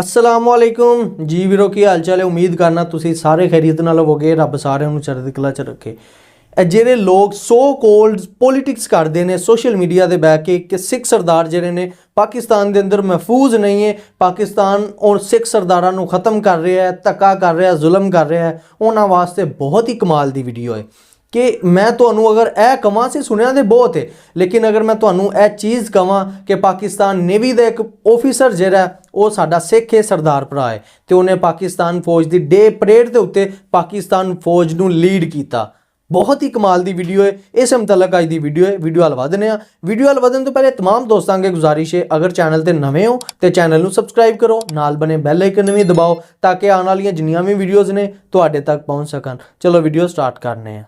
ਅਸਲਾਮੁਅਲੈਕੁਮ ਜੀ ਵੀਰੋ, ਕੀ ਹਾਲ ਚਾਲ ਹੈ? ਉਮੀਦ ਕਰਨਾ ਤੁਸੀਂ ਸਾਰੇ ਖੈਰੀਅਤ ਨਾਲ ਹੋਵੋਗੇ, ਰੱਬ ਸਾਰਿਆਂ ਨੂੰ ਚੜ੍ਹਦੀ ਕਲਾ ਚ ਰੱਖੇ। ਜਿਹੜੇ ਲੋਕ ਸੋ ਕੋਲਡ ਪੋਲਿਟਿਕਸ ਕਰਦੇ ਨੇ ਸੋਸ਼ਲ ਮੀਡੀਆ ਤੇ ਬਹਿ ਕੇ ਕਿ ਸਿੱਖ ਸਰਦਾਰ ਜਿਹੜੇ ਨੇ, ਪਾਕਿਸਤਾਨ ਦੇ ਅੰਦਰ ਮਹਿਫੂਜ਼ ਨਹੀਂ ਹੈ। ਪਾਕਿਸਤਾਨ ਔਰ ਸਿੱਖ ਸਰਦਾਰਾਂ ਨੂੰ ਖਤਮ ਕਰ ਰਿਹਾ ਹੈ, ਧੱਕਾ ਕਰ ਰਿਹਾ ਜ਼ੁਲਮ ਕਰ ਰਿਹਾ ਹੈ। ਉਹਨਾਂ ਵਾਸਤੇ ਬਹੁਤ ਹੀ ਕਮਾਲ ਦੀ ਵੀਡੀਓ ਹੈ। ਕਿ ਮੈਂ ਤੁਹਾਨੂੰ ਅਗਰ ਇਹ ਕਵਾਂ ਸੀ ਸੁਣਿਆ ਤੇ ਬਹੁਤ ਹੈ ਲੇਕਿਨ ਅਗਰ ਮੈਂ ਤੁਹਾਨੂੰ ਇਹ ਚੀਜ਼ ਕਵਾਂ ਕਿ ਪਾਕਿਸਤਾਨ ਨੇਵੀ ਦਾ ਇੱਕ ਆਫੀਸਰ ਜਿਹੜਾ ਹੈ, ਉਹ ਸਾਡਾ ਸਿੱਖ ਹੈ ਸਰਦਾਰ ਭਰਾ ਹੈ ਤੇ ਉਹਨੇ ਪਾਕਿਸਤਾਨ ਫੌਜ ਦੀ ਡੇ ਪਰੇਡ ਦੇ ਉੱਤੇ ਪਾਕਿਸਤਾਨ ਫੌਜ ਨੂੰ ਲੀਡ ਕੀਤਾ ਬਹੁਤ ਹੀ ਕਮਾਲ ਦੀ ਵੀਡੀਓ ਹੈ ਇਸ ਮੁਤਲਕ ਅੱਜ ਦੀ ਵੀਡੀਓ ਹੈ ਵੀਡੀਓ ਹਲ ਵਧਨੇ ਆ ਵੀਡੀਓ ਹਲ ਵਧਣ ਤੋਂ ਪਹਿਲੇ तमाम ਦੋਸਤਾਂ ਅੱਗੇ ਗੁਜ਼ਾਰਿਸ਼ ਹੈ ਅਗਰ ਚੈਨਲ ਤੇ ਨਵੇਂ ਹੋ ਤੇ ਚੈਨਲ ਨੂੰ ਸਬਸਕ੍ਰਾਈਬ ਕਰੋ ਨਾਲ ਬਨੇ ਬੈਲ ਆਈਕਨ ਵੀ ਦਬਾਓ ਤਾਂ ਕਿ ਆਉਣ ਵਾਲੀਆਂ ਜਿੰਨੀਆਂ ਵੀ ਵੀਡੀਓਜ਼ ਨੇ ਤੁਹਾਡੇ ਤੱਕ ਪਹੁੰਚ ਸਕਣ ਚਲੋ ਵੀਡੀਓ ਸਟਾਰਟ ਕਰਨੇ ਆ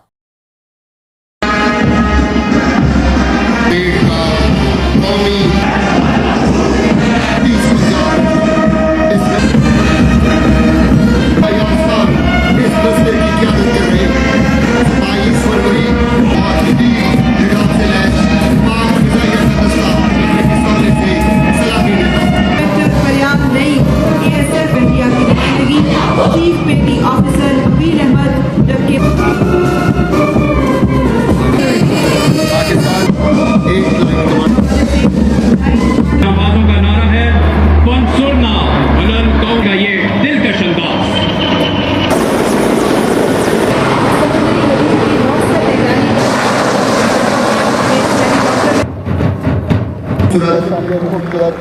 खूबसूरत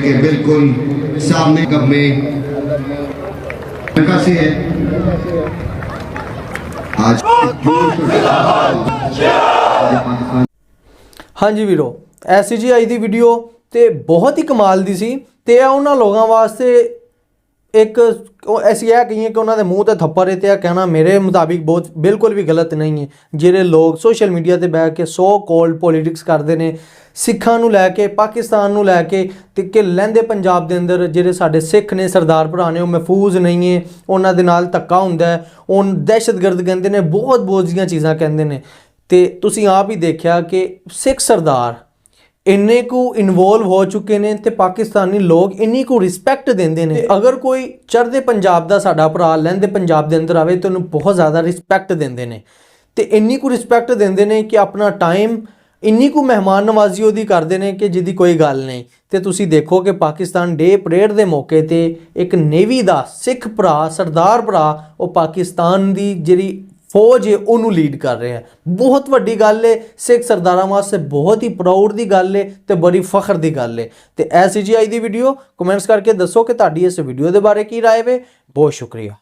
के बिल्कुल सामने कब में लड़का से है आज पाकिस्तान ਹਾਂਜੀ ਵੀਰੋ ਐਸਜੀਆਈ ਦੀ ਵੀਡੀਓ ਤੇ ਬਹੁਤ ਹੀ ਕਮਾਲ ਦੀ ਸੀ ਤੇ ਇਹ ਉਹਨਾਂ ਲੋਕਾਂ ਵਾਸਤੇ ਇੱਕ ਉਹ ਐਸੀ ਹੈ ਕਹੀਏ ਕਿ ਉਹਨਾਂ ਦੇ ਮੂੰਹ ਤੇ ਥੱਪੜ ਹੈ ਤੇ ਇਹ ਕਹਿਣਾ ਮੇਰੇ ਮੁਤਾਬਿਕ ਬਹੁਤ ਬਿਲਕੁਲ ਵੀ ਗਲਤ ਨਹੀਂ ਹੈ। ਜਿਹੜੇ ਲੋਕ ਸੋਸ਼ਲ ਮੀਡੀਆ ਤੇ ਬਹਿ ਕੇ ਸੋ ਕੋਲਡ ਪੋਲਿਟਿਕਸ ਕਰਦੇ ਨੇ, ਸਿੱਖਾਂ ਨੂੰ ਲੈ ਕੇ, ਪਾਕਿਸਤਾਨ ਨੂੰ ਲੈ ਕੇ ਤੇ ਕਿ ਲਹਿੰਦੇ ਪੰਜਾਬ ਦੇ ਅੰਦਰ ਜਿਹੜੇ ਸਾਡੇ ਸਿੱਖ ਨੇ, ਸਰਦਾਰ ਭਰਾ ਨੇ, ਉਹ ਮਹਿਫੂਜ਼ ਨਹੀਂ ਹੈ, ਉਹਨਾਂ ਦੇ ਨਾਲ ਧੱਕਾ ਹੁੰਦਾ ਹੈ, ਉਹ ਦਹਿਸ਼ਤਗਰਦ ਕਹਿੰਦੇ ਨੇ ਬਹੁਤ ਬਹੁਤ ਜੀਆਂ ਚੀਜ਼ਾਂ ਕਹਿੰਦੇ ਨੇ। ਤੇ ਤੁਸੀਂ ਆਪ ਹੀ ਦੇਖਿਆ ਕਿ ਸਿੱਖ ਸਰਦਾਰ ਇੰਨੇ ਕੁ ਇਨਵੋਲਵ ਹੋ ਚੁੱਕੇ ਨੇ ਤੇ ਪਾਕਿਸਤਾਨੀ ਲੋਕ ਇੰਨੀ ਕੁ ਰਿਸਪੈਕਟ ਦਿੰਦੇ ਨੇ। ਅਗਰ ਕੋਈ ਚੜ੍ਹਦੇ ਪੰਜਾਬ ਦਾ ਸਾਡਾ ਭਰਾ ਲਹਿੰਦੇ ਪੰਜਾਬ ਦੇ ਅੰਦਰ ਆਵੇ ਤਾਂ ਉਹਨੂੰ ਬਹੁਤ ਜ਼ਿਆਦਾ ਰਿਸਪੈਕਟ ਦਿੰਦੇ ਨੇ। ਤੇ ਇੰਨੀ ਕੁ ਰਿਸਪੈਕਟ ਦਿੰਦੇ ਨੇ ਕਿ ਆਪਣਾ ਟਾਈਮ ਇੰਨੀ ਕੁ ਮਹਿਮਾਨ ਨਵਾਜ਼ੀ ਉਹਦੀ ਕਰਦੇ ਨੇ ਕਿ ਜਿਹਦੀ ਕੋਈ ਗੱਲ ਨਹੀਂ। ਤੇ ਤੁਸੀਂ ਦੇਖੋ ਕਿ ਪਾਕਿਸਤਾਨ ਡੇ ਪਰੇਡ ਦੇ ਮੌਕੇ ਤੇ ਇੱਕ ਨੇਵੀ ਦਾ ਸਿੱਖ ਭਰਾ ਸਰਦਾਰ ਭਰਾ ਉਹ ਪਾਕਿਸਤਾਨ ਦੀ ਜਿਹੜੀ ਫੌਜ ਹੈ ਉਹਨੂੰ ਲੀਡ ਕਰ ਰਿਹਾ ਹੈ। ਬਹੁਤ ਵੱਡੀ ਗੱਲ ਹੈ ਸਿੱਖ ਸਰਦਾਰਾਂ ਵਾਸਤੇ ਬਹੁਤ ਹੀ ਪ੍ਰਾਊਡ ਦੀ ਗੱਲ ਹੈ ਤੇ ਬੜੀ ਫਖਰ ਦੀ ਗੱਲ ਹੈ ਤੇ ਐਸਜੀਆਈ ਦੀ ਵੀਡੀਓ ਕਮੈਂਟਸ ਕਰਕੇ ਦੱਸੋ ਕਿ ਤੁਹਾਡੀ ਇਸ ਵੀਡੀਓ ਦੇ ਬਾਰੇ ਕੀ ਰਾਏ ਵੇ। ਬਹੁਤ ਸ਼ੁਕਰੀਆ।